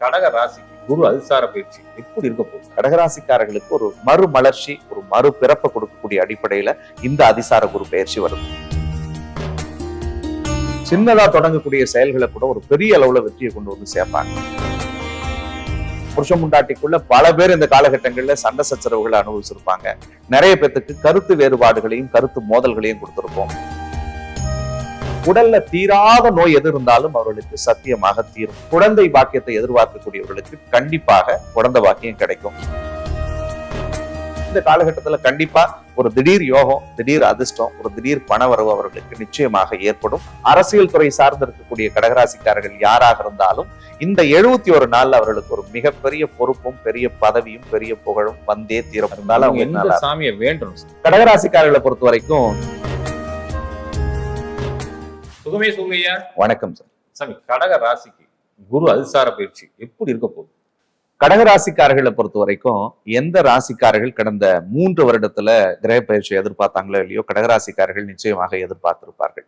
கடக ராசிக்கு குரு அதிசார பயிற்சி எப்படி இருக்க போகுது? கடகராசிக்காரர்களுக்கு ஒரு மறுமலர்ச்சி ஒரு மறு பிறப்பை கொடுக்கக்கூடிய அடிப்படையில இந்த அதிசார குரு பயிற்சி வரும் சின்னதா தொடங்கக்கூடிய செயல்களை கூட ஒரு பெரிய அளவுல வெற்றியை கொண்டு வந்து சேர்ப்பாங்க. புருஷ முண்டாட்டிக்குள்ள பல பேர் இந்த காலகட்டங்கள்ல சண்டை சச்சரவுகளை அனுபவிச்சிருப்பாங்க. நிறைய பேத்துக்கு கருத்து வேறுபாடுகளையும் கருத்து மோதல்களையும் கொடுத்திருப்போம். உடல்ல தீராத நோய் எது இருந்தாலும் அவர்களுக்கு சத்தியமாக தீரும். குழந்தை பாக்கியத்தை எதிர்பார்க்கக்கூடியவர்களுக்கு கண்டிப்பாக குழந்தை பாக்கியம் கிடைக்கும். இந்த காலகட்டத்துல கண்டிப்பா ஒரு திடீர் யோகம் திடீர் அதிர்ஷ்டம் ஒரு திடீர் பணவரவு அவர்களுக்கு நிச்சயமாக ஏற்படும். அரசியல் துறை சார்ந்து இருக்கக்கூடிய கடகராசிக்காரர்கள் யாராக இருந்தாலும் இந்த எழுபத்தி ஒரு நாள்ல அவர்களுக்கு ஒரு மிகப்பெரிய பொறுப்பும் பெரிய பதவியும் பெரிய புகழும் வந்தே தீரும். இருந்தாலும் அவங்க சாமியை வேண்டும் கடகராசிக்காரர்களை பொறுத்த வரைக்கும் சுகமே சுகையா வணக்கம் சார். சாமி கடக ராசிக்கு குரு அதிசார பயிற்சி எப்படி இருக்க போகுது? கடகராசிக்காரர்களை பொறுத்த வரைக்கும் எந்த ராசிக்காரர்கள் கடந்த மூன்று வருடத்துல கிரக பயிற்சி எதிர்பார்த்தாங்களோ இல்லையோ கடகராசிக்காரர்கள் நிச்சயமாக எதிர்பார்த்திருப்பார்கள்.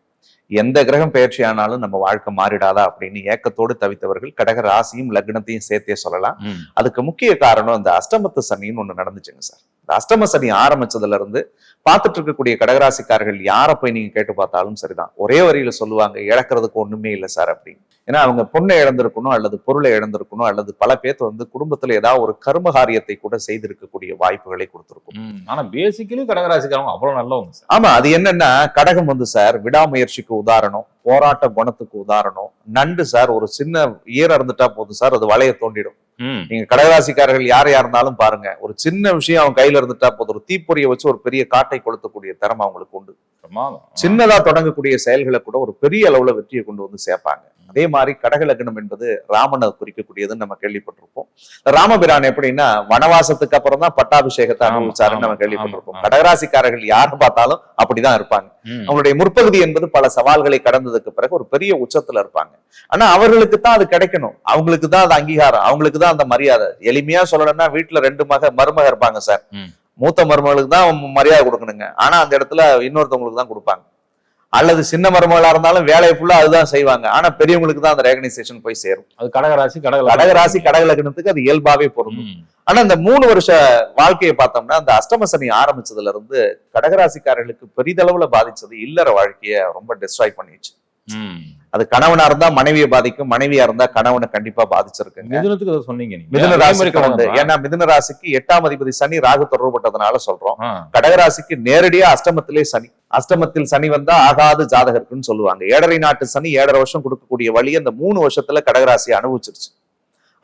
எந்த கிரகம் பயிற்சி ஆனாலும் நம்ம வாழ்க்கை மாறிடாதா அப்படின்னு ஏக்கத்தோடு தவித்தவர்கள் கடக ராசியும் லக்னத்தையும் சேர்த்தே சொல்லலாம். அதுக்கு முக்கிய காரணம் இந்த அஷ்டமத்து சனின்னு ஒண்ணு நடந்துச்சுங்க சார். அஷ்டம சனி ஆரம்பிச்சதுல இருந்து பார்த்துட்டு இருக்கக்கூடிய கடகராசிக்காரர்கள் யாரை போய் நீங்க கேட்டு பார்த்தாலும் சரிதான். ஒரே வரியில சொல்லுவாங்க இழக்கிறதுக்கு ஒண்ணுமே இல்லை சார் அப்படின்னு. ஏன்னா அவங்க பொண்ணை இழந்திருக்கணும் அல்லது பொருளை இழந்திருக்கணும் அல்லது பல பேர்த்து வந்து குடும்பத்துல ஏதாவது ஒரு கர்ம காரியத்தை கூட செய்திருக்கக்கூடிய வாய்ப்புகளை கொடுத்திருக்கும். ஆனா பேசிக்கலி கடகராசிக்காரங்க அவ்வளவு நல்லவங்க ஆமா அது என்னன்னா கடகம் வந்து சார் விடாமுயற்சிக்கு உதாரணம். போராட்ட குணத்துக்கு உதாரணம். நண்டு சார் ஒரு சின்ன ஈரம் இருந்துட்டா போதும் சார் அது வலைய தோண்டிடும். நீங்க கடகராசிக்காரர்கள் யாரையா இருந்தாலும் பாருங்க ஒரு சின்ன விஷயம் அவன் கையில இருந்துட்டா போதும். ஒரு தீப்பொறியை வச்சு ஒரு பெரிய காட்டை கொளுத்தக்கூடிய திறமை அவங்களுக்கு உண்டு. சின்னதா தொடங்கக்கூடிய செயல்களை கூட ஒரு பெரிய அளவுல வெற்றியை கொண்டு வந்து சேர்ப்பாங்க. அதே மாதிரி கடக லக்னம் என்பது ராமனை குறிக்கக்கூடியதுன்னு நம்ம கேள்விப்பட்டிருப்போம். ராமபிரான் எப்படின்னா வனவாசத்துக்கு அப்புறம் தான் பட்டாபிஷேகத்தை ஆமா, அனுபவிச்சாருன்னு நம்ம கேள்விப்பட்டிருப்போம். கடகராசிக்காரர்கள் யாரை பார்த்தாலும் அப்படிதான் இருப்பாங்க. அவங்களுடைய முற்பகுதி என்பது பல சவால்களை கடந்ததுக்கு பிறகு ஒரு பெரிய உச்சத்துல இருப்பாங்க. ஆனா அவர்களுக்கு தான் அது கிடைக்கணும். அவங்களுக்கு தான் அது அங்கீகாரம். அவங்களுக்கு தான் அந்த மரியாதை. எளிமையா சொல்லணும்னா வீட்டுல ரெண்டு மக மருமக இருப்பாங்க சார். மூத்த மருமகளுக்கு தான் மரியாதை கொடுக்கணுங்க. ஆனா அந்த இடத்துல இன்னொருத்தவங்களுக்கு தான் கொடுப்பாங்க. அல்லது சின்ன மருமகளா இருந்தாலும் வேலையை ஃபுல்லா அதுதான் செய்வாங்க ஆனா பெரியவங்களுக்கு தான் அந்த ரெகனைசேஷன் போய் சேரும் அது கடகராசி கடக கடகராசி கடக லக்னத்துக்கு அது இயல்பாவே பொருந்தும். ஆனா இந்த மூணு வருஷ வாழ்க்கையை பார்த்தோம்னா அந்த அஷ்டம சனி ஆரம்பிச்சதுல இருந்து கடகராசிக்காரர்களுக்கு பெரிதளவுல பாதிச்சது இல்லற வாழ்க்கைய ரொம்ப டிஸ்ட்ராய் பண்ணிடுச்சு. அது கணவனா இருந்தா மனைவியை பாதிக்கும் மனைவியா இருந்தா கணவனை கண்டிப்பா பாதிச்சிருக்குங்க. மிதுனத்துக்கு அதை சொன்னீங்க மிதுன ராசிக்கு வந்து ஏன்னா மிதுன ராசிக்கு எட்டாம் அதிபதி சனி ராகு தொடர்பட்டதுனால சொல்றோம். கடகராசிக்கு நேரடியா அஷ்டமத்திலே சனி. அஷ்டமத்தில் சனி வந்தா ஆகாது ஜாதகருக்குன்னு சொல்லுவாங்க. ஏழரை நாட்டு சனி ஏழரை வருஷம் கொடுக்கக்கூடிய வழி அந்த மூணு வருஷத்துல கடகராசி அனுபவிச்சிருச்சு.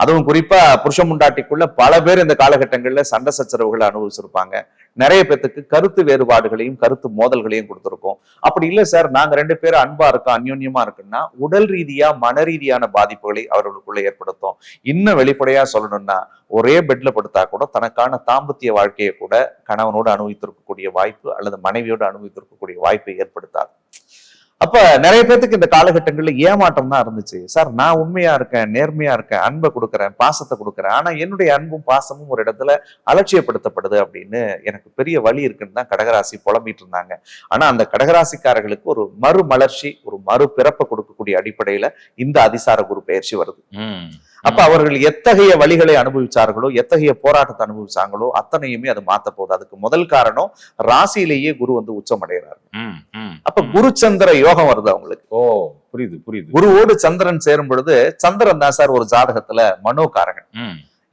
அதுவும் குறிப்பா புருஷ முண்டாட்டிக்குள்ள பல பேர் இந்த காலகட்டங்கள்ல சண்டை சச்சரவுகளை அனுபவிச்சிருப்பாங்க. நிறைய பேர்த்துக்கு கருத்து வேறுபாடுகளையும் கருத்து மோதல்களையும் கொடுத்துருக்கோம். அப்படி இல்லை சார் நாங்க ரெண்டு பேரும் அன்பா இருக்கோம் அந்யோன்யமா இருக்குன்னா உடல் ரீதியா மன ரீதியான பாதிப்புகளை அவர்களுக்குள்ள ஏற்படுத்தும். இன்னும் வெளிப்படையா சொல்லணும்னா ஒரே பெட்ல படுத்தா கூட தனக்கான தாம்பத்திய வாழ்க்கையை கூட கணவனோடு அனுபவித்திருக்கக்கூடிய வாய்ப்பு அல்லது மனைவியோடு அனுபவித்திருக்கக்கூடிய வாய்ப்பை ஏற்படுத்தாது. அப்ப நிறைய பேத்துக்கு இந்த காலகட்டங்கள்ல ஏமாற்றம் தான் இருந்துச்சு. சார் நான் உண்மையா இருக்கேன் நேர்மையா இருக்கேன் அன்பை கொடுக்குறேன் பாசத்தை கொடுக்குறேன். ஆனா என்னுடைய அன்பும் பாசமும் ஒரு இடத்துல அலட்சியப்படுத்தப்படுது அப்படின்னு எனக்கு பெரிய வழி இருக்குன்னு தான் கடகராசி புலம்பிட்டு இருந்தாங்க. ஆனா அந்த கடகராசிக்காரர்களுக்கு ஒரு மறுமலர்ச்சி ஒரு மறு பிறப்பை கொடுக்கக்கூடிய அடிப்படையில இந்த அதிசார குரு பயிற்சி வருது. அப்ப அவர்கள் எத்தகைய வழிகளை அனுபவிச்சார்களோ எத்தகைய போராட்டத்தை அனுபவிச்சாங்களோ அத்தனையுமே அது மாத்த போகுது. அதுக்கு முதல் காரணம் ராசியிலேயே குரு வந்து உச்சம் அடைகிறார். அப்ப குரு சந்திர யோகம் வருது அவங்களுக்கு. ஓ புரியுது புரியுது. குருவோடு சந்திரன் சேரும் பொழுது சந்திரன் தான் சார் ஒரு ஜாதகத்துல மனோகாரகன்.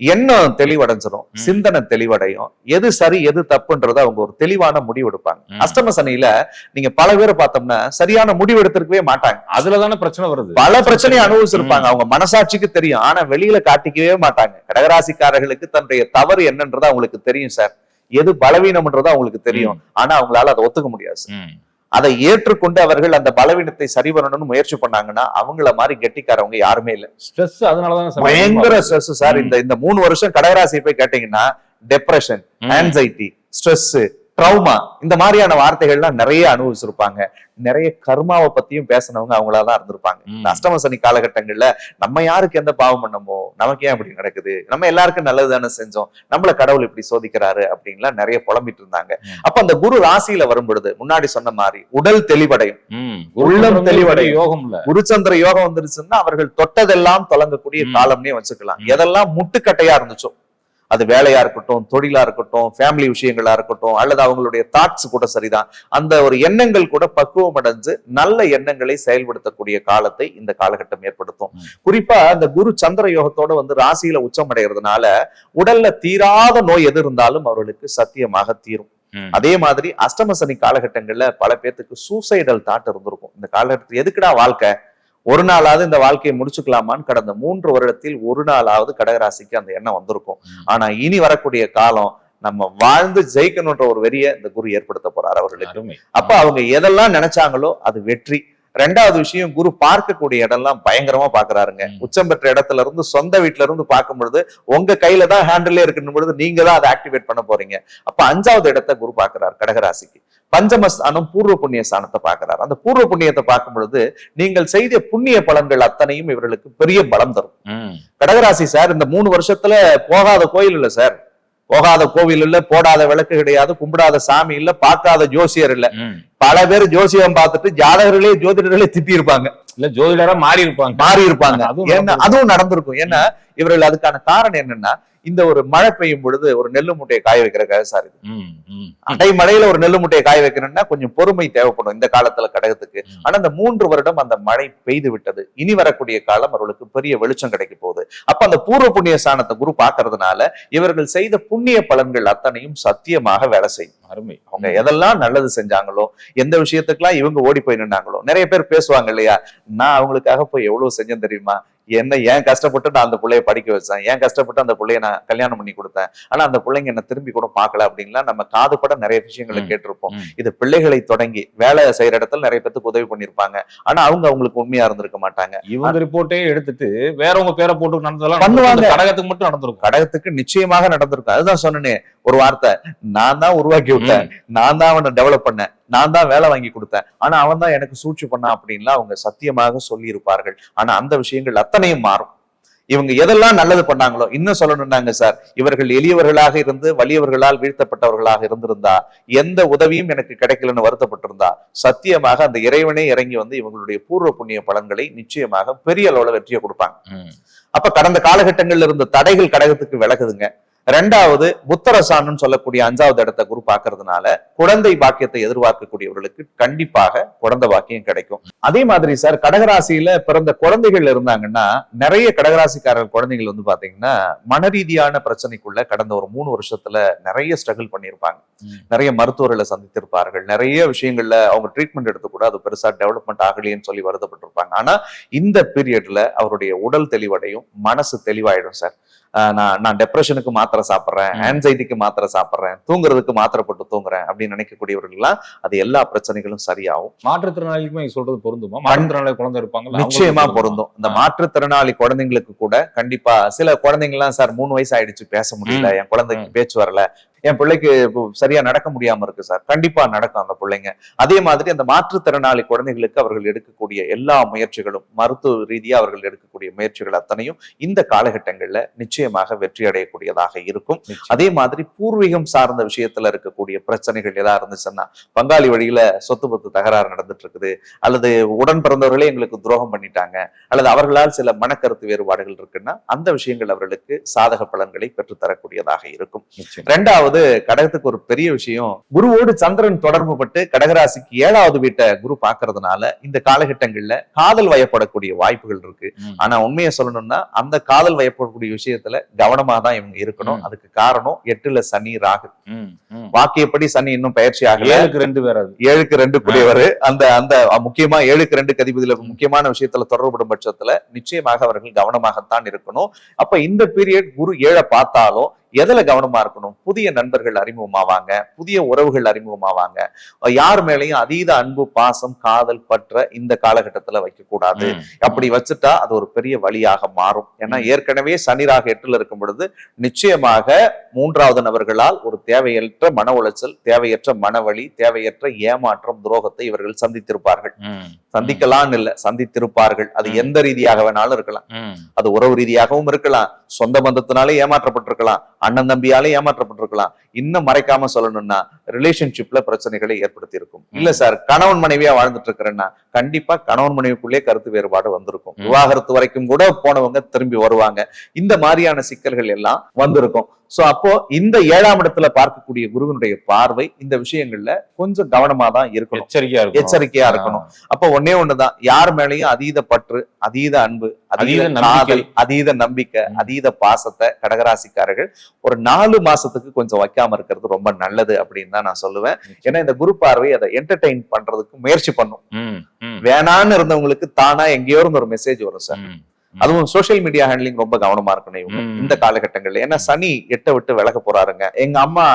எண்ணம் தெளிவடைஞ்சிரும் ம். சிந்தனை தெளிவடையும். எது சரி எது தப்புன்றத அவங்க ஒரு தெளிவான முடிவு எடுப்பாங்க. அஷ்டம சனியில நீங்க பல பேரை பார்த்தோம்னா சரியான முடிவு எடுத்திருக்கவே மாட்டாங்க. அதுலதானே பிரச்சனை வருது? பல பிரச்சனையை அனுபவிச்சிருப்பாங்க. அவங்க மனசாட்சிக்கு தெரியும். ஆனா வெளியில காட்டிக்கவே மாட்டாங்க. கடகராசிக்காரர்களுக்கு தன்னுடைய தவறு என்னன்றது அவங்களுக்கு தெரியும் சார். எது பலவீனம்ன்றது அவங்களுக்கு தெரியும். ஆனா அவங்களால அதை ஒத்துக்க முடியாது. அதை ஏற்றுக்கொண்டு அவர்கள் அந்த பலவீனத்தை சரி பண்ணணும்னு முயற்சி பண்ணாங்கன்னா அவங்கள மாதிரி கெட்டிக்காரவங்க யாருமே இல்ல ஸ்ட்ரெஸ் அதனாலதானே பயங்கர ஸ்ட்ரெஸ் சார். இந்த இந்த மூணு வருஷம் கடகராசி போய் கேட்டீங்கன்னா டெப்ரெஷன். ஆன்சைட்டி ஸ்ட்ரெஸ் ட்ரௌமா இந்த மாதிரியான வார்த்தைகள்லாம் நிறைய அனுபவிச்சிருப்பாங்க நிறைய கர்மாவை பத்தியும் பேசினவங்க அவங்களாதான் இருந்திருப்பாங்க இந்த அஷ்டம சனி காலகட்டங்கள்ல நம்ம யாருக்கு எந்த பாவம் பண்ணமோ நமக்கு ஏன் இப்படி நடக்குது நம்ம எல்லாருக்கும் நல்லது தானே செஞ்சோம் நம்மள கடவுள் இப்படி சோதிக்கிறாரு அப்படின்லாம் நிறைய புலம்பிட்டு இருந்தாங்க. அப்ப அந்த குரு ராசியில வரும் பொழுது முன்னாடி சொன்ன மாதிரி உடல் தெளிவடையும். உள்ளம் குரு தெளிவடை. யோகம் குருச்சந்திர யோகம் வந்துருச்சுன்னா அவர்கள் தொட்டதெல்லாம் தொடங்கக்கூடிய. காலம்னே வச்சுக்கலாம். எதெல்லாம் முட்டுக்கட்டையா இருந்துச்சோ அது வேலையா இருக்கட்டும் தொழிலா இருக்கட்டும் ஃபேமிலி விஷயங்களா இருக்கட்டும் அல்லது அவங்களுடைய தாட்ஸ் கூட சரிதான். அந்த ஒரு எண்ணங்கள் கூட பக்குவம் அடைஞ்சு நல்ல எண்ணங்களை செயல்படுத்தக்கூடிய காலத்தை இந்த காலகட்டம் ஏற்படுத்தும். குறிப்பா இந்த குரு சந்திர யோகத்தோட வந்து ராசியில உச்சம் அடைகிறதுனால உடல்ல தீராத நோய் எது இருந்தாலும் அவர்களுக்கு சத்தியமாக தீரும். அதே மாதிரி அஷ்டம சனி காலகட்டங்கள்ல பல பேர்த்துக்கு சூசைடல் தாட் இருந்திருக்கும். இந்த காலகட்டத்தில் எதுக்குடா வாழ்க்கை? ஒரு நாளாவது இந்த வாழ்க்கையை முடிச்சுக்கலாமான்னு கடந்த மூன்று வருடத்தில் ஒரு நாளாவது கடகராசிக்கு அந்த எண்ணம் வந்திருக்கும். ஆனா இனி வரக்கூடிய காலம் நம்ம வாழ்ந்து ஜெயிக்கணுன்ற ஒரு வெறிய இந்த குரு ஏற்படுத்த போறார் அவர்களுக்கு. அப்ப அவங்க எதெல்லாம் நினைச்சாங்களோ அது வெற்றி. ரெண்டாவது விஷயம் குரு பார்க்கக்கூடிய இடம்லாம் பயங்கரமா பாக்குறாருங்க. உச்சம் பெற்ற இடத்துல இருந்து சொந்த வீட்டுல இருந்து பார்க்கும் பொழுது உங்க கையில தான் ஹேண்டிலே இருக்குன்னு பொழுது நீங்க தான் அதை ஆக்டிவேட் பண்ண போறீங்க. அப்ப அஞ்சாவது இடத்தை குரு பாக்குறாரு கடகராசிக்கு. பஞ்சமஸ்தானம் பூர்வ புண்ணிய ஸ்தானத்தை பாக்குறாரு அந்த பூர்வ புண்ணியத்தை பார்க்கும் பொழுது நீங்கள் செய்த புண்ணிய பலன்கள் அத்தனையும் இவர்களுக்கு பெரிய பலம் தரும். கடகராசி சார் இந்த மூணு வருஷத்துல போகாத கோயில் இல்ல சார். போகாத கோவில் இல்ல போடாத விளக்கு கிடையாது கும்பிடாத சாமி இல்ல பார்க்காத ஜோசியர் இல்ல. பல பேர் ஜோசியம் பார்த்துட்டு ஜாதகர்களே ஜோதிடர்களே திட்டி இருப்பாங்க இல்ல ஜோதிடரா மாறி இருப்பாங்க. மாறி இருப்பாங்க. அதுவும் ஏன்னா நடந்திருக்கும். அதுவும் நடந்திருக்கும். ஏன்னா இவர்கள் அதுக்கான காரணம் என்னன்னா இந்த ஒரு மழை பெய்யும் பொழுது ஒரு நெல்லு மூட்டையை காய வைக்கிறக்காக சார் இது. ம். ம். அடை மழையில ஒரு நெல்லு மூட்டையை காய வைக்கணும்னா கொஞ்சம் பொறுமை தேவைப்படும் இந்த காலத்துல கடகத்துக்கு. ஆனா இந்த மூன்று வருடம் அந்த மழை பெய்து விட்டது. இனி வரக்கூடிய காலம் அவர்களுக்கு பெரிய வெளிச்சம் கிடைக்க போகுது. அப்ப அந்த பூர்வ புண்ணிய ஸ்தானத்தை குரு பாக்குறதுனால இவர்கள் செய்த புண்ணிய பலன்கள் அத்தனையும் சத்தியமாக வேலை செய்யும். அருமை. அவங்க எதெல்லாம் நல்லது செஞ்சாங்களோ எந்த விஷயத்துக்கெல்லாம் இவங்க ஓடி போய் நின்னாங்களோ நிறைய பேர் பேசுவாங்க இல்லையா? நான் அவங்களுக்காக போய் எவ்வளவு செஞ்சேன் தெரியுமா? என்ன ஏன் கஷ்டப்பட்டு நான் அந்த பிள்ளைய படிக்க வச்சேன்? ஏன் கஷ்டப்பட்டு அந்த பிள்ளைய நான் கல்யாணம் பண்ணி கொடுத்தேன்? ஆனா அந்த பிள்ளைங்க என்ன திரும்பி கூட பார்க்கல அப்படின்லாம் நம்ம காதுபட நிறைய விஷயங்களை. கேட்டிருப்போம். இது பிள்ளைகளை தொடங்கி வேலை செய்யற இடத்துல நிறைய பேத்துக்கு உதவி பண்ணிருப்பாங்க ஆனா அவங்க அவங்களுக்கு உண்மையா இருந்திருக்க மாட்டாங்க. இவங்க ரிப்போர்ட்டே எடுத்துட்டு வேறவங்க பேரை போட்டு நடந்ததெல்லாம் பண்ணுவாங்க. கடகத்துக்கு மட்டும் நடந்திருக்கும். கடகத்துக்கு நிச்சயமாக நடந்திருக்கும். அதுதான் சொன்னனே ஒரு வார்த்தை. நான் தான் உருவாக்கி விட்டேன். நான் தான் அவனை டெவலப் பண்ணேன். நான் தான் வேலை வாங்கி கொடுத்தேன். ஆனா அவன் தான் எனக்கு சூழ்ச்சி பண்ணான் அப்படின்லாம் அவங்க சத்தியமாக சொல்லி இருப்பார்கள் ஆனா அந்த விஷயங்கள் அத்தனையும் மாறும். இவங்க எதெல்லாம் நல்லது பண்ணாங்களோ இன்னும் சொல்லணும்னாங்க சார். இவர்கள் எளியவர்களாக இருந்து வலியவர்களால் வீழ்த்தப்பட்டவர்களாக இருந்திருந்தா எந்த உதவியும் எனக்கு கிடைக்கலன்னு வருத்தப்பட்டிருந்தா சத்தியமாக அந்த இறைவனே இறங்கி வந்து இவங்களுடைய பூர்வ புண்ணிய பலன்களை நிச்சயமாக பெரிய அளவுல வெற்றியை கொடுப்பாங்க. அப்ப கடந்த காலகட்டங்கள்ல இருந்த தடைகள் கடகத்துக்கு விலகுதுங்க. ரெண்டாவது புத்தரசான்னு சொல்லக்கூடிய அஞ்சாவது இடத்தை குரு பார்க்கறதுனால குழந்தை பாக்கியத்தை எதிர்பார்க்கக்கூடியவர்களுக்கு கண்டிப்பாக குழந்தை பாக்கியம் கிடைக்கும். அதே மாதிரி சார் கடகராசியில பிறந்த குழந்தைகள் இருந்தாங்கன்னா நிறைய கடகராசிக்காரர் குழந்தைகள் வந்து பாத்தீங்கன்னா மனரீதியான பிரச்சனைக்குள்ள கடந்த ஒரு மூணு வருஷத்துல நிறைய ஸ்ட்ரகிள் பண்ணியிருப்பாங்க. நிறைய மருத்துவர்களை சந்தித்திருப்பார்கள். நிறைய விஷயங்கள்ல அவங்க ட்ரீட்மெண்ட் எடுத்து கூட அது பெருசா டெவலப்மெண்ட் ஆகலையேன்னு சொல்லி வருத்தப்பட்டிருப்பாங்க. ஆனா இந்த பீரியட்ல அவருடைய உடல் தெளிவடையும் மனசு தெளிவாயிடும் சார். நான் நான் டெப்ரெஷனுக்கு மாத்திரை சாப்பிட்றேன். ஆன்சைட்டிக்கு மாத்திரை சாப்பிட்றேன் தூங்குறதுக்கு மாத்திரை போட்டு தூங்குறேன் அப்படின்னு நினைக்கக்கூடியவர்கள்லாம் அது எல்லா பிரச்சனைகளும் சரியாகும். மாற்றுத்திறனாளிக்குமே சொல்றது பொருந்துமா? மாற்றுத்திறனாளி குழந்தை இருப்பாங்க நிச்சயமா பொருந்தும்? இந்த மாற்றுத்திறனாளி குழந்தைங்களுக்கு கூட கண்டிப்பா சில குழந்தைங்க எல்லாம் சார் மூணு வயசு ஆயிடுச்சு பேச முடியல என் குழந்தைக்கு பேச்சு வரல என் பிள்ளைக்கு சரியா நடக்க முடியாம இருக்கு சார். கண்டிப்பா நடக்கும் அந்த பிள்ளைங்க. அதே மாதிரி அந்த மாற்றுத்திறனாளி குழந்தைகளுக்கு அவர்கள் எடுக்கக்கூடிய எல்லா முயற்சிகளும் மருத்துவ ரீதியா அவர்கள் எடுக்கக்கூடிய முயற்சிகள் அத்தனையும் இந்த காலகட்டங்கள்ல நிச்சயமாக வெற்றி அடையக்கூடியதாக இருக்கும். அதே மாதிரி பூர்வீகம் சார்ந்த விஷயத்துல இருக்கக்கூடிய பிரச்சனைகள் ஏதா இருந்துச்சுன்னா பங்காளி வழியில சொத்து பத்து தகராறு நடந்துட்டு இருக்குது. அல்லது உடன் பிறந்தவர்களே எங்களுக்கு துரோகம் பண்ணிட்டாங்க. அல்லது அவர்களால் சில மனக்கருத்து வேறுபாடுகள் இருக்குன்னா அந்த விஷயங்கள் அவர்களுக்கு சாதக பலன்களை பெற்றுத்தரக்கூடியதாக இருக்கும். ரெண்டாவது கடகத்துக்கு ஒரு பெரிய விஷயம் குருவோடு சந்திரன் தொடர்பு பட்டு கடகராசிக்கு ஏழாவது வீட்டை குரு பாக்குறதுனால இந்த காலகட்டங்கள்ல காதல் வயப்படக்கூடிய வாய்ப்புகள் இருக்கு. ஆனா உண்மையை சொல்லணும்னா அந்த காதல் வயப்படக்கூடிய விஷயத்துல கவனமா தான் இவங்க இருக்கணும். அதுக்கு காரணம் எட்டுல சனி ராகு. வாக்கியப்படி சனி இன்னும் பயிற்சி ஆகல? ஏழுக்கு ரெண்டு பேர் ஏழுக்கு ரெண்டு கூடியவர். அந்த அந்த முக்கியமா ஏழுக்கு ரெண்டு கதிபதியில முக்கியமான விஷயத்துல தொடர்புடும் பட்சத்துல நிச்சயமாக அவர்கள் கவனமாகத்தான் இருக்கணும். அப்ப இந்த பீரியட் குரு ஏழை பார்த்தாலும் எதுல கவனமா இருக்கணும்? புதிய நண்பர்கள் அறிமுகமாவாங்க புதிய உறவுகள் அறிமுகமாவாங்க. யார் மேலயும் அதீத அன்பு பாசம் காதல் பற்ற இந்த காலகட்டத்துல வைக்க கூடாது ம். அப்படி வச்சுட்டா அது ஒரு பெரிய வழியாக மாறும். ஏன்னா ஏற்கனவே சனிராக எட்டுல இருக்கும் பொழுது நிச்சயமாக மூன்றாவது நபர்களால் ஒரு தேவையற்ற மன உளைச்சல் தேவையற்ற மனவழி தேவையற்ற ஏமாற்றம் துரோகத்தை இவர்கள் சந்தித்திருப்பார்கள். சந்திக்கலாம்னு இல்ல சந்தித்திருப்பார்கள். அது. எந்த ரீதியாக வேணாலும் இருக்கலாம். அது உறவு ரீதியாகவும் இருக்கலாம். சொந்த பந்தத்தினாலே ஏமாற்றப்பட்டிருக்கலாம். அண்ணன் தம்பியாலே ஏமாற்றப்பட்டிருக்கலாம். இன்னும் மறைக்காம சொல்லணும்னா ரிலேஷன்ஷிப்ல பிரச்சனைகளை ஏற்படுத்தி இருக்கும் இல்ல சார் கணவன் மனைவியா வாழ்ந்துட்டு இருக்கிறேன்னா கண்டிப்பா கணவன் மனைவிக்குள்ளே கருத்து வேறுபாடு வந்திருக்கும். விவாகரத்து வரைக்கும் கூட போனவங்க திரும்பி வருவாங்க. இந்த மாதிரியான சிக்கல்கள் எல்லாம் வந்திருக்கும். சோ அப்போ இந்த ஏழாம் இடத்துல பார்க்கக்கூடிய குருவினுடைய பார்வை இந்த விஷயங்கள்ல கொஞ்சம் கவனமா தான் இருக்கணும். எச்சரிக்கையா இருக்கும் எச்சரிக்கையா இருக்கணும். அப்ப ஒன்னே ஒண்ணுதான் யார் மேலயும் அதீத பற்று அதீத அன்பு அதீத. காதல் அதீத நம்பிக்கை. அதீத பாசத்தை கடகராசிக்காரர்கள் ஒரு நாலு மாசத்துக்கு கொஞ்சம் வைக்காம இருக்கிறது ரொம்ப நல்லது அப்படின்னு தான் நான் சொல்லுவேன். ஏன்னா இந்த குரு பார்வை அதை என்டர்டெயின் பண்றதுக்கு முயற்சி பண்ணும். வேணான்னு இருந்தவங்களுக்கு தானா எங்கேயோ இருந்து ஒரு மெசேஜ் வரும் சார். அதுவும் சோஷியல் மீடியா ஹேண்ட்லிங் ரொம்ப கவனமா இருக்கணும் இவங்க. இந்த காலகட்டங்கள்ல. ஏன்னா சனி எட்ட விட்டு விலக போறாருங்க. எங்க அம்மா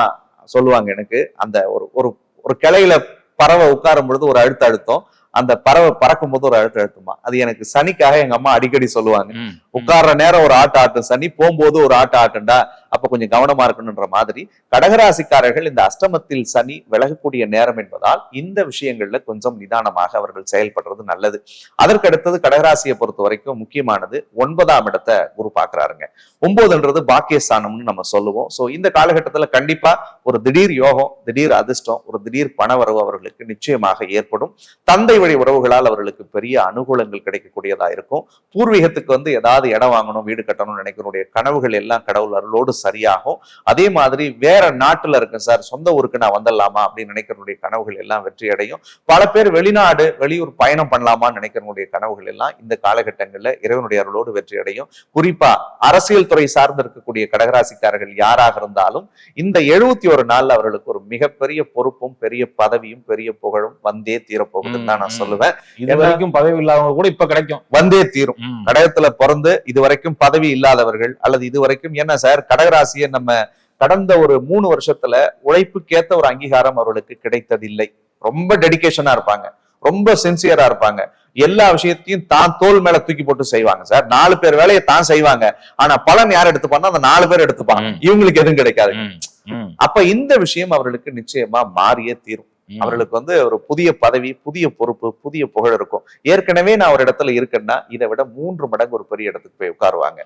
சொல்லுவாங்க எனக்கு அந்த ஒரு ஒரு ஒரு கிளையில பறவை உட்காரும் பொழுது ஒரு அழுத்த அழுத்தம். அந்த பறவை பறக்கும் போது ஒரு அழுத்த அழுத்தமா. அது எனக்கு சனிக்காக எங்க அம்மா அடிக்கடி சொல்லுவாங்க. உட்கார்ற நேரம் ஒரு ஆட்ட ஆட்டும் சனி போகும்போது ஒரு ஆட்ட ஆட்டண்டா அப்ப கொஞ்சம் கவனமா இருக்கணும்ன்ற மாதிரி கடகராசிக்காரர்கள் இந்த அஷ்டமத்தில் சனி விலகக்கூடிய நேரம் என்பதால் இந்த விஷயங்கள்ல கொஞ்சம் நிதானமாக அவர்கள் செயல்படுறது நல்லது. அதற்கடுத்தது கடகராசியை பொறுத்த வரைக்கும் முக்கியமானது ஒன்பதாம் இடத்தை குரு பாக்குறாருங்க ஒன்பதுன்றது பாக்கியஸ்தானம்னு நம்ம சொல்லுவோம். சோ இந்த காலகட்டத்துல கண்டிப்பா ஒரு திடீர் யோகம் திடீர் அதிர்ஷ்டம் ஒரு திடீர் பணவரவு அவர்களுக்கு நிச்சயமாக ஏற்படும். தந்தை வழி உறவுகளால் அவர்களுக்கு பெரிய அனுகூலங்கள் கிடைக்கக்கூடியதா இருக்கும். பூர்வீகத்துக்கு வந்து ஏதாவது இடம் வாங்கணும் வீடு கட்டணும்னு நினைக்கிறனுடைய கனவுகள் எல்லாம் கடவுள் அருளோடு சரியாகும். அதே மாதிரி வேற நாட்டுல இருக்கேன் சார் சொந்த ஊருக்கு நான் வந்துடலாமா அப்படின்னு நினைக்கிறனுடைய கனவுகள் எல்லாம் வெற்றி அடையும். பல பேர் வெளிநாடு வெளியூர் பயணம் பண்ணலாமான்னு நினைக்கிறனுடைய கனவுகள் எல்லாம் இந்த காலகட்டங்கள்ல இறைவனுடைய அருளோடு வெற்றி அடையும். குறிப்பா அரசியல் துறை சார்ந்து இருக்கக்கூடிய கடகராசிக்காரர்கள் யாராக இருந்தாலும் இந்த எழுபத்தி ஒரு நாள்ல அவர்களுக்கு ஒரு மிகப்பெரிய பொறுப்பும் பெரிய பதவியும் பெரிய புகழும் வந்தே தீரப்போகுதுன்னு தான் நான். சொல்லுவேன். இது வரைக்கும் பதவி இல்லாதவங்க கூட இப்ப கிடைக்கும். வந்தே தீரும். கடகத்துல பிறந்து இதுவரைக்கும் பதவி இல்லாதவர்கள் அல்லது இதுவரைக்கும் என்ன சார் கடகராசியை நம்ம கடந்த ஒரு மூணு வருஷத்துல உழைப்புக்கேத்த ஒரு அங்கீகாரம் அவர்களுக்கு கிடைத்ததில்லை. ரொம்ப டெடிகேஷனா இருப்பாங்க. ரொம்ப சின்சியரா இருப்பாங்க. எல்லா விஷயத்தையும் தான் தோல் மேல தூக்கி போட்டு செய்வாங்க சார். நாலு பேர் வேலையை தான் செய்வாங்க. ஆனா பலன் யார் எடுத்துப்பாங்க அந்த நாலு பேர் எடுத்துப்பாங்க. இவங்களுக்கு எதுவும் கிடைக்காது. அப்ப இந்த விஷயம் அவர்களுக்கு நிச்சயமா மாறியே தீரும். அவர்களுக்கு வந்து ஒரு புதிய பதவி புதிய பொறுப்பு புதிய புகழ் இருக்கும். ஏற்கனவே நான் ஒரு இடத்துல இருக்கேன்னா இதை விட மூன்று மடங்கு ஒரு பெரிய இடத்துக்கு போய் உட்காருவாங்க.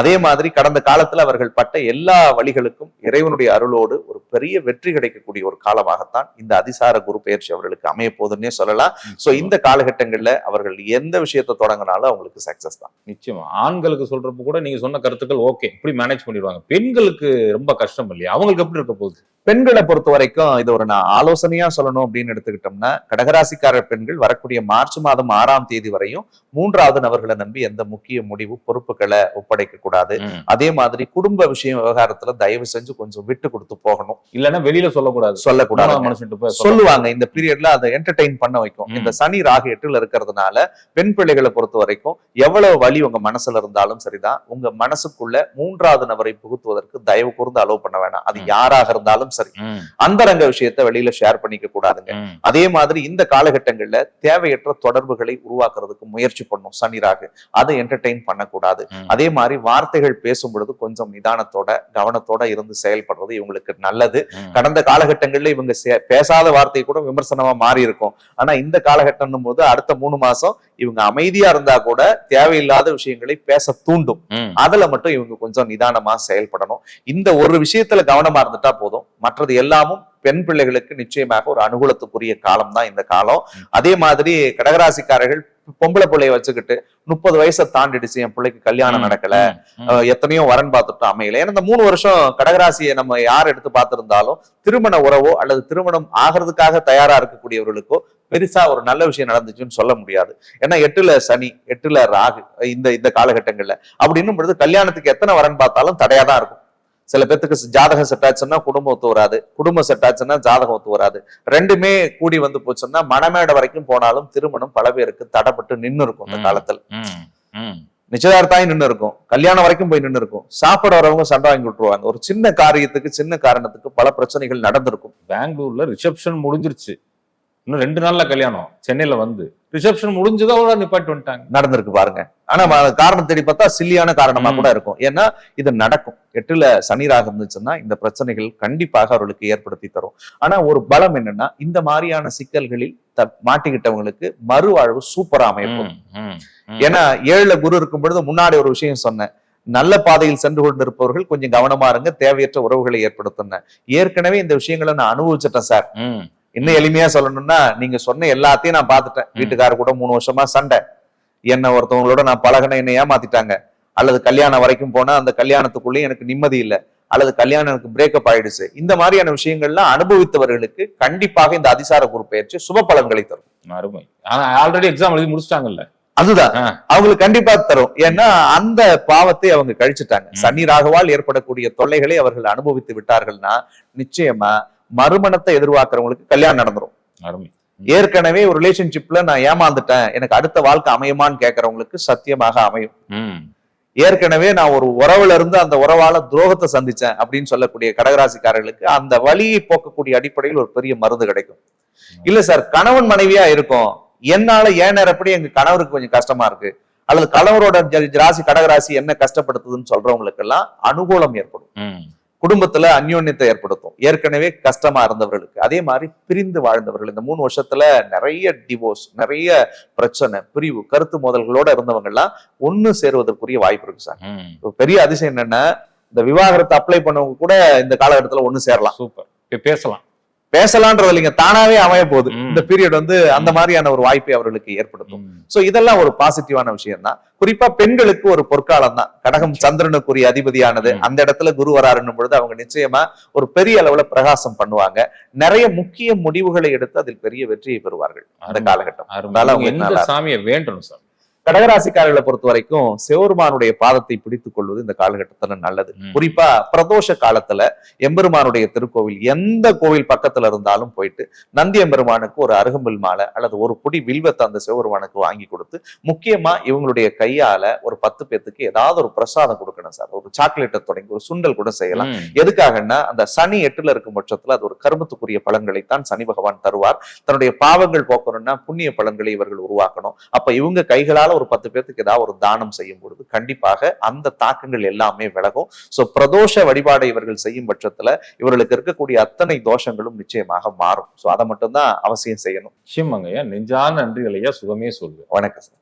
அதே மாதிரி கடந்த காலத்துல அவர்கள் பட்ட எல்லா வழிகளுக்கும் இறைவனுடைய அருளோடு ஒரு பெரிய வெற்றி கிடைக்கக்கூடிய ஒரு காலமாகத்தான் இந்த அதிசார குரு பயிற்சி அவர்களுக்கு அமைய போகுதுன்னே சொல்லலாம். சோ இந்த காலகட்டங்கள்ல அவர்கள் எந்த விஷயத்தை தொடங்கினாலும் அவங்களுக்கு சக்சஸ் தான். நிச்சயமா. ஆண்களுக்கு சொல்றப்ப கூட நீங்க சொன்ன கருத்துக்கள் ஓகே இப்படி மேனேஜ் பண்ணிடுவாங்க. பெண்களுக்கு ரொம்ப கஷ்டம் இல்லையா? அவங்களுக்கு எப்படி இருக்க போகுது? பெண்களை பொறுத்த வரைக்கும் இது ஒரு நான் ஆலோசனையா சொல்லணும் அப்படின்னு எடுத்துக்கிட்டோம்னா கடகராசிக்கார பெண்கள் வரக்கூடிய மார்ச் மாதம் ஆறாம் தேதி வரையும் மூன்றாவது நபர்களை நம்பி எந்த முக்கிய முடிவு பொறுப்புகளை ஒப்படைக்க கூடாது. அதே மாதிரி குடும்ப விஷயம் விவகாரத்துல தயவு செஞ்சு கொஞ்சம் விட்டு கொடுத்து போகணும். இல்லன்னா வெளியில சொல்லக்கூடாது. சொல்லக்கூடாது. சொல்லுவாங்க இந்த பீரியட்ல அதை என்டர்டெயின் பண்ண வைக்கும். இந்த சனி ராகு எட்டுல இருக்கிறதுனால பெண் பிள்ளைகளை பொறுத்த வரைக்கும் எவ்வளவு வலி உங்க மனசுல இருந்தாலும் சரிதான். உங்க மனசுக்குள்ள மூன்றாவது நபரை புகுத்துவதற்கு தயவு கூர்ந்து அலோவ் பண்ண வேணாம். அது. யாராக இருந்தாலும் சரி ம். அந்தரங்க விஷயத்தை வெளியில ஷேர் பண்ணிக்க கூடாதுங்க. அதே மாதிரி இந்த காலகட்டங்கள்ல தேவையற்ற தொடர்புகளை உருவாக்குறதுக்கு முயற்சி பண்ணும் சனி ராகு அதை என்டர்டெயின் பண்ணக்கூடாது. அதே மாதிரி வார்த்தைகள் பேசும் பொழுது கொஞ்சம் நிதானத்தோட கவனத்தோட இருந்து செயல்படுறது இவங்களுக்கு நல்லது. கடந்த காலகட்டங்கள்ல இவங்க பேசாத வார்த்தை கூட விமர்சனமா மாறி இருக்கும் ஆனா இந்த காலகட்டம் போது அடுத்த மூணு மாசம் இவங்க அமைதியா இருந்தா கூட தேவையில்லாத விஷயங்களை பேச தூண்டும். அதுல மட்டும் இவங்க கொஞ்சம் நிதானமா செயல்படணும் இந்த ஒரு விஷயத்துல கவனமா இருந்துட்டா போதும் மற்றது எல்லாமும் பெண் பிள்ளைகளுக்கு நிச்சயமாக ஒரு அனுகூலத்துக்குரிய காலம் தான் இந்த காலம். அதே மாதிரி கடகராசிக்காரர்கள் பொம்பளை பிள்ளைய வச்சுக்கிட்டு முப்பது வயசை தாண்டிடுச்சு என் பிள்ளைக்கு கல்யாணம். நடக்கல. எத்தனையோ வரன் பார்த்துட்டோம் அமையல. ஏன்னா இந்த மூணு வருஷம் கடகராசியை நம்ம யார் எடுத்து பார்த்திருந்தாலும் திருமண உறவோ அல்லது திருமணம் ஆகிறதுக்காக தயாரா இருக்கக்கூடியவர்களுக்கோ பெருசா ஒரு நல்ல விஷயம் நடந்துச்சுன்னு சொல்ல முடியாது. ஏன்னா எட்டுல சனி எட்டுல ராகு இந்த இந்த காலகட்டங்கள்ல. அப்படின்னும் பொழுது கல்யாணத்துக்கு எத்தனை வரன் பார்த்தாலும் தடையா தான் இருக்கும். சில பேத்துக்கு ஜாதகம் செட் ஆச்சுன்னா குடும்பம் ஒத்து வராது. குடும்பம் செட் ஆச்சுன்னா ஜாதகம் ஒத்து வராது. ரெண்டுமே கூடி வந்து போச்சுன்னா மணமேடை வரைக்கும் போனாலும் திருமணம் பல பேருக்கு தடைப்பட்டு நின்னு இருக்கும் இந்த. காலத்துல. நிச்சயதார்த்தாயும் நின்று இருக்கும். கல்யாணம் வரைக்கும் போய் நின்று இருக்கும். சாப்பிட வரவங்க சண்டை வாங்கி விட்டுருவாங்க. ஒரு சின்ன காரியத்துக்கு சின்ன காரணத்துக்கு பல பிரச்சனைகள் நடந்திருக்கும். பெங்களூர்ல ரிசப்ஷன் முடிஞ்சிருச்சு. இன்னும் ரெண்டு நாள்ல கல்யாணம். சென்னையில வந்து. ரிசப்ஷன் முடிஞ்சதோட நிப்பாட்டி வந்துட்டாங்க. நடந்திருக்கு பாருங்க. ஆனா காரணம் தேடி பார்த்தா சில்லியான காரணமா. கூட இருக்கும். ஏன்னா இது நடக்கும். எட்டுல சனி ராகு இருந்துச்சுன்னா இந்த பிரச்சனைகள் கண்டிப்பாக அவர்களுக்கு ஏற்படுத்தி தரும். ஆனா ஒரு பலம் என்னன்னா இந்த மாதிரியான சிக்கல்களில் மாட்டிக்கிட்டவங்களுக்கு மறுவாழ்வு சூப்பரா அமையும். ஏன்னா ஏழுல குரு இருக்கும் பொழுது முன்னாடி ஒரு விஷயம் சொன்னேன். நல்ல பாதையில் சென்று கொண்டிருப்பவர்கள் கொஞ்சம் கவனமா இருங்க தேவையற்ற உறவுகளை ஏற்படுத்தின ஏற்கனவே இந்த விஷயங்களை நான் அனுபவிச்சிட்டேன் சார். இன்னும் எளிமையா சொல்லணும்னா நீங்க சொன்ன எல்லாத்தையும் நான் பார்த்துட்டேன். வீட்டுக்காரர் கூட மூணு வருஷமா சண்டை. என்ன ஒருத்தவங்களோட நான் பழகின என்ன ஏமாத்திட்டாங்க. அல்லது கல்யாணம் வரைக்கும் போனா அந்த கல்யாணத்துக்குள்ளேயும் எனக்கு நிம்மதி இல்லை. அல்லது கல்யாணம் எனக்கு பிரேக்கப் ஆயிடுச்சு. இந்த மாதிரியான விஷயங்கள்லாம் அனுபவித்தவர்களுக்கு கண்டிப்பாக இந்த அதிசார குரு பயிற்சி சுப பலன்களை தரும். அருமை. ஆனா ஆல்ரெடி எக்ஸாம் எழுதி முடிச்சிட்டாங்கல்ல? அதுதான். அவங்களுக்கு கண்டிப்பா தரும். ஏன்னா அந்த பாவத்தை அவங்க கழிச்சிட்டாங்க. சனி ராகுவால் ஏற்படக்கூடிய தொல்லைகளை அவர்கள் அனுபவித்து விட்டார்கள்னா நிச்சயமா மறுமணத்தை எதிர்பார்க்கிறவங்களுக்கு கல்யாணம் நடந்துரும். அருமை. ஏற்கனவே ஒரு ரிலேஷன்ஷிப்ல நான் ஏமாந்துட்டேன். எனக்கு அடுத்த வாழ்க்கை அமையுமான்னு கேட்கறவங்களுக்கு சத்தியமாக அமையும். ஏற்கனவே நான் ஒரு உறவுல இருந்து அந்த உறவால துரோகத்தை சந்திச்சேன் அப்படின்னு சொல்லக்கூடிய கடகராசிக்காரர்களுக்கு அந்த வலியை போக்கக்கூடிய அடிப்படையில் ஒரு பெரிய மருந்து கிடைக்கும். இல்ல சார் கணவன் மனைவியா இருக்கும். என்னால ஏன் நேரப்படி எங்க கணவருக்கு கொஞ்சம் கஷ்டமா இருக்கு? அல்லது கணவரோட ராசி கடகராசி என்ன கஷ்டப்படுத்துதுன்னு சொல்றவங்களுக்கு எல்லாம் அனுகூலம் ஏற்படும். குடும்பத்துல அந்யோன்யத்தை ஏற்படுத்தும். ஏற்கனவே கஷ்டமா இருந்தவர்களுக்கு. அதே மாதிரி பிரிந்து வாழ்ந்தவர்கள். இந்த மூணு வருஷத்துல நிறைய டிவோர்ஸ் நிறைய பிரச்சனை பிரிவு கருத்து மோதல்களோட இருந்தவங்க எல்லாம் ஒண்ணு சேருவதற்குரிய வாய்ப்பு இருக்கு சார். பெரிய அதிசயம் என்னன்னா இந்த விவாகரத்து அப்ளை பண்ணவங்க கூட இந்த காலகட்டத்துல ஒண்ணு சேரலாம். சூப்பர். பேசலாம். பேசலான்றது இல்லைங்க. தானாவே அமைய போகுது. இந்த பீரியட் வந்து அந்த மாதிரியான ஒரு வாய்ப்பை அவர்களுக்கு ஏற்படுத்தும். சோ இதெல்லாம் ஒரு பாசிட்டிவான விஷயம் தான் குறிப்பா பெண்களுக்கு ஒரு பொற்காலம் தான் கடகம் சந்திரனுக்குரிய அதிபதியானது. அந்த இடத்துல குரு வராருன்னும் பொழுது அவங்க நிச்சயமா ஒரு பெரிய அளவுல பிரகாசம் பண்ணுவாங்க. நிறைய முக்கிய முடிவுகளை எடுத்து அதில் பெரிய வெற்றியை பெறுவார்கள். அந்த காலகட்டம். அதனால நல்லா சாமியை வேண்டணும் சார் கடகராசிக்காரர்களை பொறுத்த வரைக்கும் சிவருமானுடைய பாதத்தை பிடித்துக் கொள்வது இந்த காலகட்டத்துல நல்லது. குறிப்பா பிரதோஷ காலத்துல எம்பெருமானுடைய திருக்கோவில் எந்த கோவில் பக்கத்துல இருந்தாலும் போயிட்டு நந்தி எம்பெருமானுக்கு ஒரு அருகம்பில் மாலை அல்லது ஒரு புடி வில்வத்தை அந்த சிவபெருமானுக்கு வாங்கி கொடுத்து முக்கியமா இவங்களுடைய கையால ஒரு பத்து பேத்துக்கு ஏதாவது ஒரு பிரசாதம் கொடுக்கணும் சார். ஒரு சாக்லேட்டை தொடங்கி ஒரு சுண்டல் கூட செய்யலாம். எதுக்காகன்னா அந்த சனி எட்டுல இருக்கும் பட்சத்துல அது ஒரு கருமத்துக்குரிய பலன்களைத்தான் சனி பகவான் தருவார். தன்னுடைய பாவங்கள் போக்கணும்னா புண்ணிய பலன்களை இவர்கள் உருவாக்கணும். அப்ப இவங்க கைகளால ஒரு பத்து பேர்த்துக்கு ஏதாவது ஒரு தானம் செய்யும் பொழுது கண்டிப்பாக அந்த தாக்கங்கள் எல்லாமே விலகும். சோ பிரதோஷ வழிபாடை இவர்கள் செய்யும் பட்சத்துல இவர்களுக்கு இருக்கக்கூடிய அத்தனை தோஷங்களும் நிச்சயமாக மாறும். சோ அதை மட்டும்தான் அவசியம் செய்யணும். நிச்சயமாங்க ஐயா. நெஞ்சான நன்றிகள் ஐயா. சுகமே சொல்லுங்க வணக்கம் சார்.